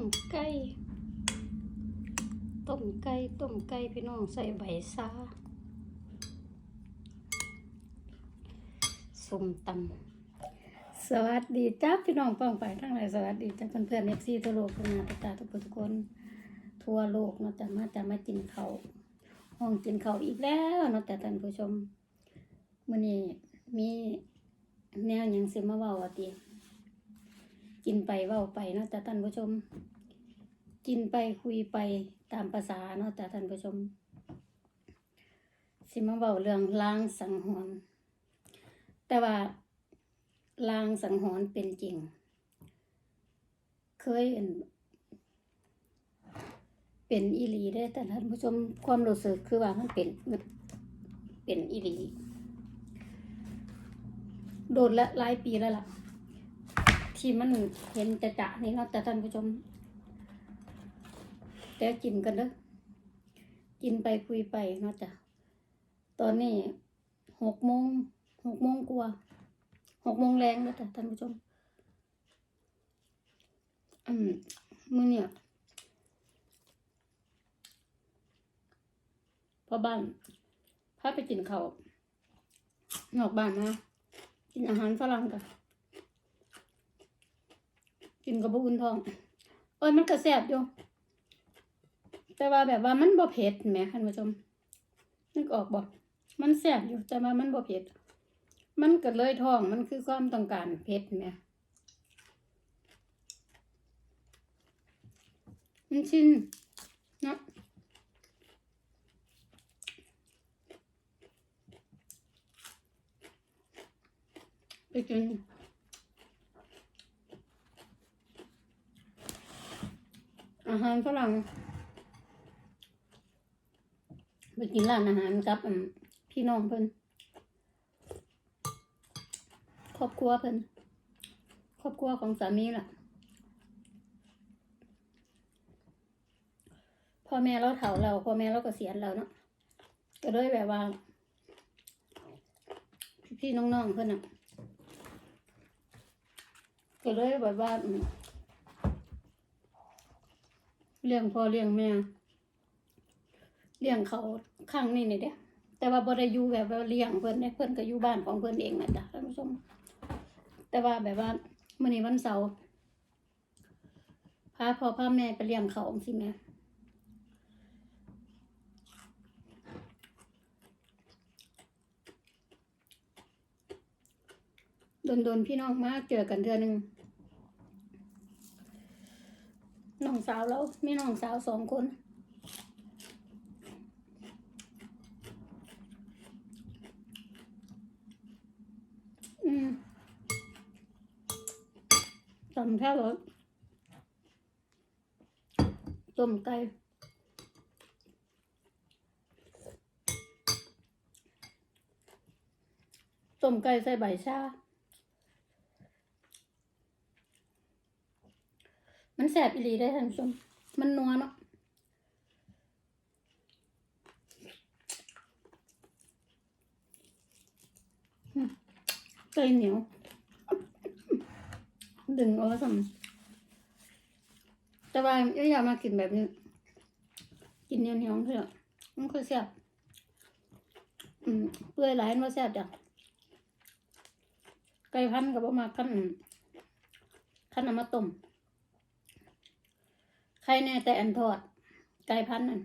มไก่ต้มไก่ต้มไก่พี่น้องใส่ใบซาสมตำสวัสดีจ้าพี่น้องป้องไปทั้งหลายสวัสดีจ้าเพื่อนเพื่อนเอฟซีทั่วโลกทุกนาตาทุกคนทุกคน ทั่วโลกเนาะจะมาจะมากินเขาห้องกินเขาอีกแล้วเนาะแต่ท่านผู้ชมมื้อนี้มีแนวยังสิมาเว้าว่าติ กินไปเว้าไปเนาะแต่ท่านผู้ชม กินไปคุยไปตามภาษาเนาะแต่ท่านผู้ชม สิมาเว้าเรื่องลางสังหรณ์แต่ว่าลางสังหรณ์เป็นจริง เคยเห็นเป็นอีหลีได้แต่ท่านผู้ชมความรู้สึกคือว่ามันเป็นเป็นอีหลี โดนละหลายปีแล้วล่ะ ที่มันเห็นจะจะนี่เนาะแต่ท่านผู้ชมแต่กินกันเด้อกินไปคุยไปเนาะจ้ะตอนนี้หกโมงหกโมงกว่าหกโมงแรงแล้วจ้ะท่านผู้ชม อืมมือเนี่ยพอบ้านพาไปกินเขาวนอกบ้านนะกินอาหารฝรั่งกัน กินกับบุญทอง เอ้ยมันก็แซ่บอยู่ แต่ว่าแบบว่ามันบ่เผ็ดแหมท่านผู้ชม นึกออกบ่มันแซ่บอยู่แต่ว่ามันบ่เผ็ด มันก็เลยท้องมันคือความต้องการเผ็ดแหมมันชินเนาะไปกิน อาหารฝรั่งไปกินร้านอาหารกับพี่น้องเพิ่นครอบครัวเพิ่นครอบครัวของสามีล่ะ พ่อแม่เราเฒ่าเราพ่อแม่เราก็เสียณแล้วเนาะก็เลยแบบว่า พี่น้องๆเพิ่นอะก็เลยแบบว่า เลี้ยงพ่อเลี้ยงแม่เลี้ยงเขาข้างนี้นี่เด้แต่ว่าบ่ได้อยู่แบบว่าเลี้ยงเพิ่นเนี่ยเพิ่อนก็อยู่บ้านของเพิ่อนเองนะจ๊ะท่านผู้ชมแต่ว่าแบบว่ามื้อนี้วันเสาร์พาพ่อพาแม่ไปเลี้ยงเขาสิแม่โดนๆพี่น้องมาเจอกันเทื่อหนึง น้องสาวแล้วมีน้องสาวสองคนอืมตำแค่รสต้มไก่ต้มไก่ใส่ใบชา มันแสบอีหลีได้ท่านผู้ชม มันนัวเนาะอืมไก่เหนียว ดึงเอาไว้สัมแต่ว่าอยากมากินแบบนี้ กินเหนียวๆเถอะมันคือแซ่บเปื่อยหลายมันบ่แซ่บจ้ะไก่พันกับประมาขั้นขั้นเอามาต้ม ใครแน่แต่อันทอดไก่พันนั่น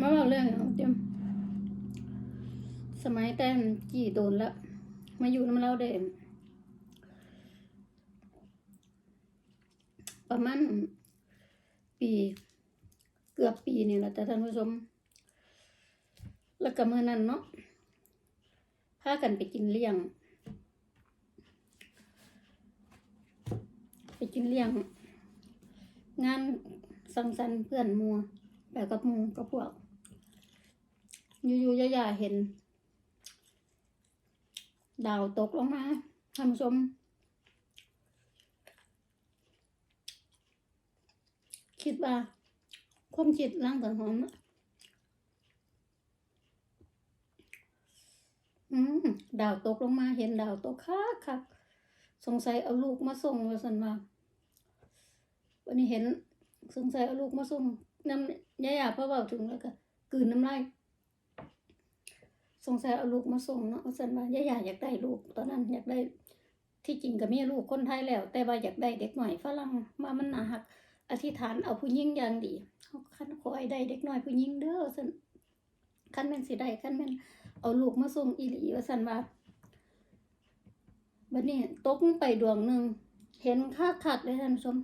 มาบอก เรื่องของเจมสมัยแต่นกี่โดนแล้ว มาอยู่น้ำเราเด่นประมาณปีเกือบปีนี่แหละแต่ท่านผู้ชม แล้วก็เมื่อนั้นเนาะพากันไปกินเลี้ยง ไปกินเลี้ยง งานสังสรรค์เพื่อนมัวแบบกับมูกับพวก อยู่ๆย่าๆเห็น ดาวตกลงมาท่านผู้ชม คิดว่าความคิดล้างสังหอะอืมดาวตกลงมาเห็นดาวตกคักคักสงสัยเอาลูกมาส่งว่าสันว่าวันนี้เห็นสงสัยเอาลูกมาส่งน้ำยายาพ่อเบาถึงแล้วก็กลืนน้ำลาย สงสัยเอาลูกมาส่งเนาะวสันว่ายายาอยากได้ลูก ตอนนั้นอยากได้ที่จริงก็มีลูกคนไทยแล้ว แต่ว่าอยากได้เด็กหน่อยฝรั่งมามันหนาหัก อธิษฐานเอาผู้หญิงอย่างดีเขาคันขอให้ได้เด็กหน้อยผู้หญิงเด้อสันคันแม่นสิได้คันแม่นเอาลูกมาส่งอีหลีว่าสันว่าบัดนี้ตกไปดวงหนึ่งเห็นคักคักๆเลยท่านผู้ชม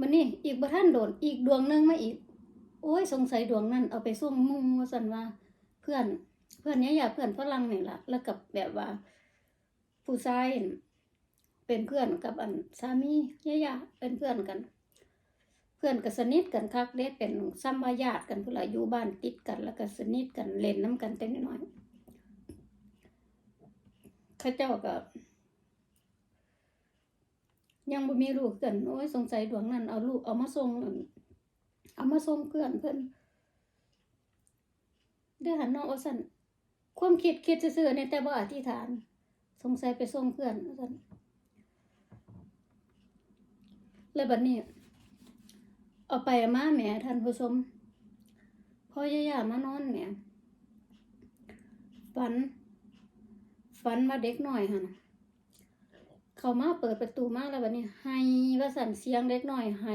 บัดนี้อีกบ่ท่านโดนอีกดวงหนึ่งมาอีก โอ้ยสงสัยดวงนั้นเอาไปส่งมุงว่าสันว่า เพื่อน เพื่อนเนี้ยอย่าเพื่อนฝรั่งนี่ล่ะแล้วกับแบบว่า ผู้ชายเป็นเพื่อนกับอันสามียะๆเป็นเพื่อนกัน เพื่อนก็สนิทกันคักเด้เป็นซ้ำวาญาติกันพุ่นละอยู่บ้านติดกัน แล้วก็สนิทกันเล่นน้ำกันแต่น้อยข้าเจ้าก็ยังบ่มีลูกกันโอ้ยสงสัยดวงนั้นเอาลูกเอามาส่งเอามาส่งเพื่อนเพิ่อน เด้อหันน้องว่าซั่นความคิดคิดซื่อๆเนี่ยแต่บ่อธิษฐาน สงสัยไปส่งเพื่อนว่าซั่นแล้วบัดนี้ เอาไปเอามาแหมท่านผู้ชมพ่อย่าๆมานอนแหมฝัน ฝันว่าเด็กหน่อยหั่นเขามาเปิดประตูมาแล้วบัดนี้ให้ว่าสั่นเสียงเด็กหน่อยให้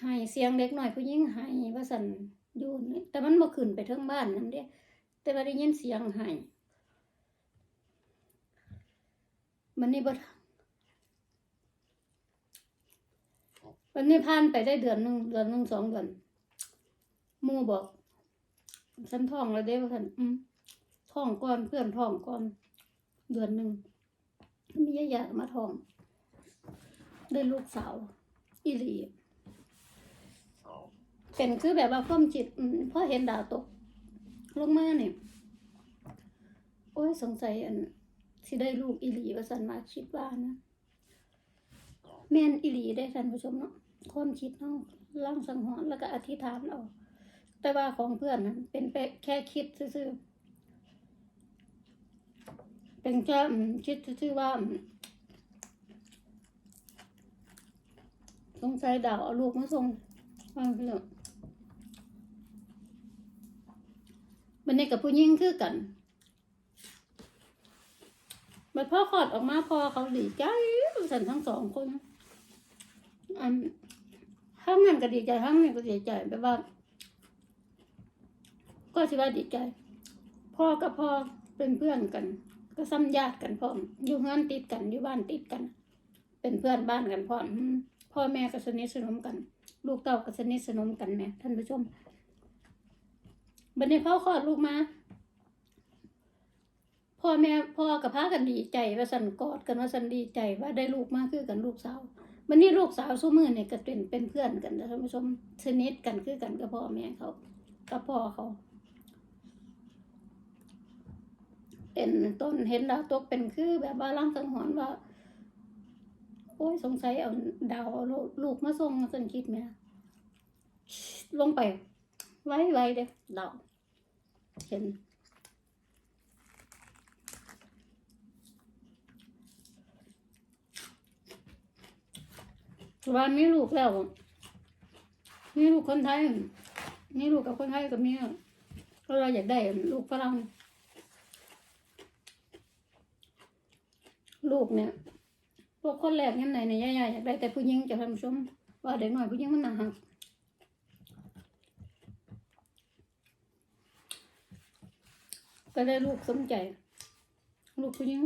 ให้เสียงเด็กหน่อยผู้หญิงให้ว่าสั่น อยู่นี่แต่มันบ่ขึ้นไปเทิงบ้านนั่นเด้แต่ว่าได้ยินเสียงให้มันนี่บ่วันนี้ผ่านไปได้เดือนหนึ่งเดือนหนึ่งสองเดือนมู่บอกฉันท้องแล้วเด้ว่าฉันอืมท้องก่อนเพื่อนท้องก่อน เดือนหนึ่งมียายามาท้อง ได้ลูกสาวอีหลี เป็นคือแบบว่าความจิตพอเห็นดาวตก ลงมาเนี่ยโอ้ยสงสัยอันสิได้ลูกอีหลีว่าสันมาคิดว่านะแม่นอีหลีได้ท่านผู้ชมเนาะความคิดเนาะร่างสังหรณ์แล้วก็อธิษฐานเอาแต่ว่าของเพื่อนนั้นเป็นแค่คิดซื่อๆเป็นแค่คิดซื่อว่าสงสัยดาวเอาลูกมาส่งฟังเพื่อน มันนี่กับผู้หญิงคือกันบัดพ่อคลอดออกมาพอเขาดีใจสันทั้งสองคนอันข้างนั้นก็ดีใจข้างนี้ก็ดีใจแบบว่า ก็สิว่าดีใจ พ่อกับพ่อเป็นเพื่อนกัน ก็ซ้ำญาติกันพร้อมอยู่งานติดกันอยู่บ้านติดกัน เป็นเพื่อนบ้านกันพร้อมพ่อแม่ก็สนิทสนมกัน ลูกเต้าก็สนิทสนมกันแม่ท่านผู้ชม บัดนี้พ่อคลอดลูกมาพ่อแม่พ่อกับพากันดีใจว่าสันกอดกันว่าสันดีใจว่าได้ลูกมากคือกันลูกสาวมันนี่ลูกสาวสู้มือเนี่ยก็เป็นเป็นเพื่อนกันนะท่านผู้ชมสนิทกันคือกันกับพ่อแม่เขากับพ่อเขา เป็นต้นเห็นดาวตกเป็นคือแบบว่าร่างสังหรณ์ว่า โอ้ยสงสัยเอาดาวเอาลูกลูกมาส่งสันคิดไหมลงไป ไว้ไว้เด้อดาว เห็นว่ามีลูกแล้วมีลูกคนไทยมีลูกกับคนไทยก็มีก็เราอยากได้ลูกฝรั่งลูกเนี่ยพวกคนแรกยังไงเนี่ยย่าๆอยากได้แต่ผู้หญิงจะทำชมว่าเด็กหน่อยผู้หญิงมันหนัก ก็ได้ลูกสมใจ ลูกผู้หญิง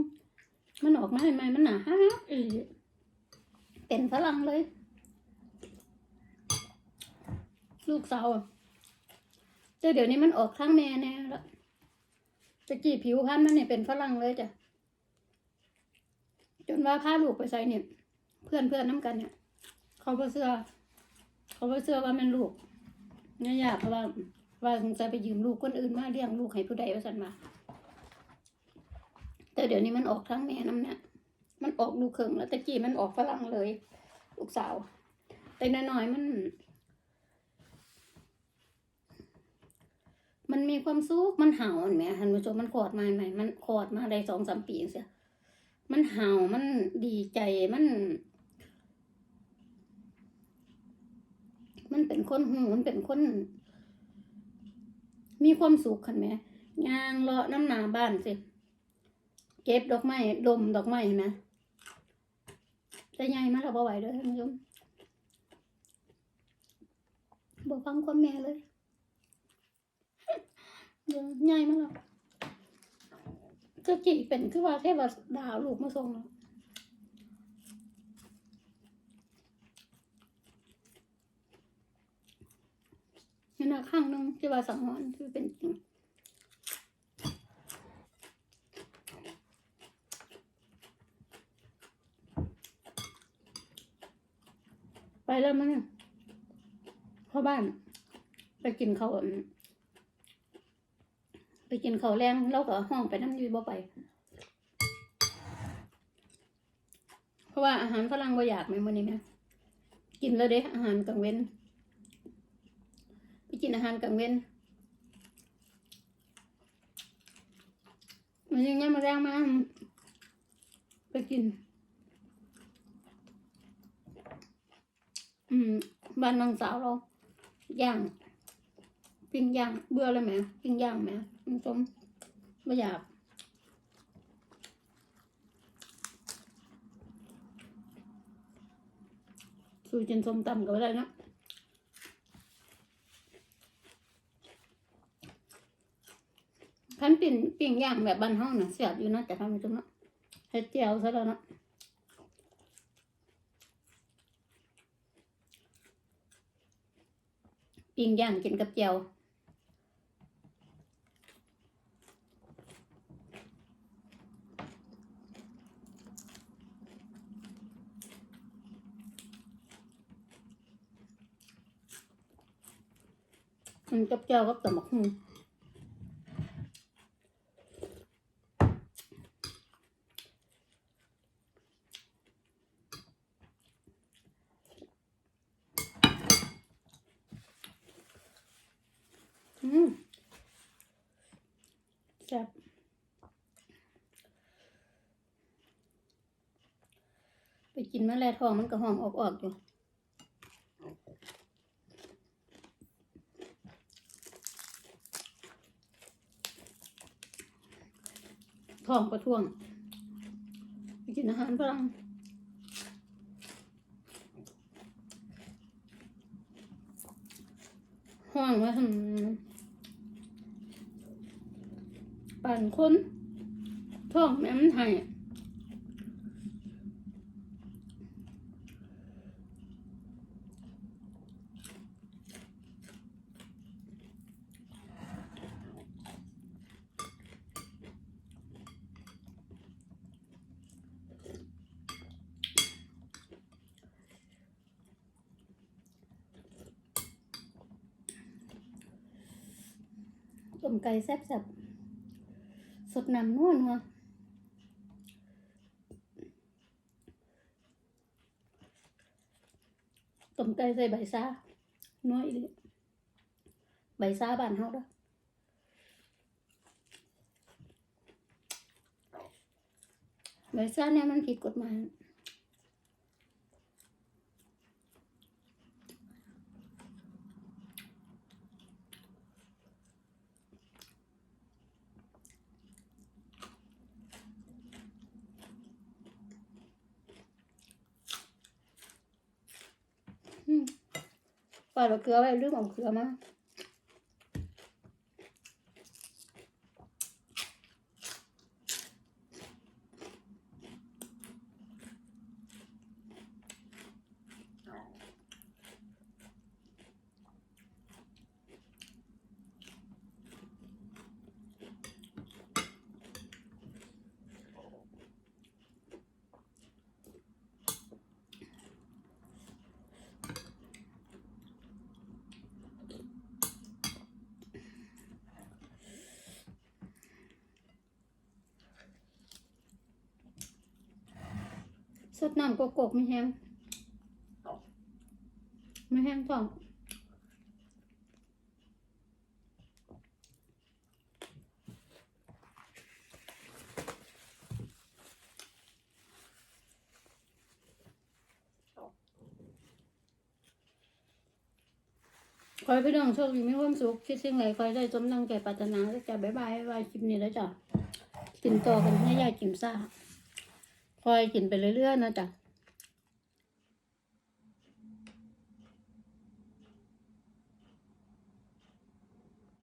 มันออกมาใหม่มันหนาฮักอีเป็นฝรั่งเลย ลูกสาวอะแต่เดี๋ยวนี้มันออกข้างแม่แน่แล้วตะกี้ผิวพรรณมันเนี่ยเป็นฝรั่งเลยจ้ะจนว่าพาลูกไปใส่เนี่ย เพื่อนเพื่อนน้ำกันเนี่ย เขาก็เสื้อเขาก็เสื้อว่ามันลูกเนี่ยอยากเพราะว่า ว่าสงสัยไปยืมลูกคนอื่นมาเลี้ยงลูกให้ผู้ใดว่าสันมาแต่เดี๋ยวนี้มันออกทั้งแม่น้ำเนี่ยมันออกลูกเขิงแล้วตะกี้มันออกฝรั่งเลย ลูกสาว แต่น้อยๆมัน มันมีความสุขมันเห่าเห็นไหมท่านผู้ชมมันขอดมาใหม่มันขอดมาได้สองสามปีเสียมันเห่ามันดีใจมัน มันเป็นคนหูมันเป็นคน มีความสุขคันไหมยางเลาะน้ำหนาบ้านสิเก็บดอกไม้ดมดอกไม้เห็นไหมแต่ใหญ่มาเราบ่ไหวเด้อท่านผู้ชมบ่ฟังความแม่เลยเดี๋ยวใหญ่มาแล้วก็กี่เป็นคือว่าเทวดาเอาลูกมาส่งแล้วนี่นะ ข้างหนึงที่ว่าสังหรณ์คือเป็นจริงไปแล้วมั้งเนี่ยพ่อบ้าน ไปกินเขาไปกินเขาแรงแล้วก็ห้องไปน้ำอยูบ่ไป เพราะว่าอาหารฝรั่งบ่อยากไหมวันนี้แม่กินแล้วเด้อาหารกลางเว้น ไปกินอาหารกลางเว้นมันยังไงมาแรงมาไปกิน อืมบ้านน้องสาวเราย่างปิ้งย่างเบื่อเลยไหมปิ้งย่างไหมคุณผู้มไม่อยากสู้กินส้มตำก็ไม่ได้นะ คันปิ้งปิ้งย่างแบบบ้านห้องน่ะเสียบอยู่นะแต่ทำไม่จมเนาะเฮ็ดเจียวซะแล้วเนาะปิ้งย่างกินกับเจียวมันกับเจียวกับตำบักหุ่ง อืมแซ่บไปกินมะแลทองมันก็หอมออกๆอยู่ทองประท้วงไปกินอาหารฝรั่งห้องว่าทำ ปั่นคนท้องแม่มันไห้ต้มไก่แซ่บๆ สดน้ำนัวนัวต้มไก่ใส่ใบซานัวอีหลีใบซาบ้านเฮาเด้อใบซาเนี่ยมันผิดกฎหมาย อืม ปล่อยเกลือไว้ลืมเอาเกลือมา สดน้ำโกกไม่แห้งไม่แห้งท้องขอให้พี่น้องโชคดีมีความสุขคิดสิ่งไหนขอให้ได้สมดังใจปรารถนาแล้วจ้ะบ๊ายบายบ๊ายคลิปนี้แล้วจ้ะกินต่อกันให้ยายกินซ่า คอยกินไปเรื่อยๆนะจ๊ะ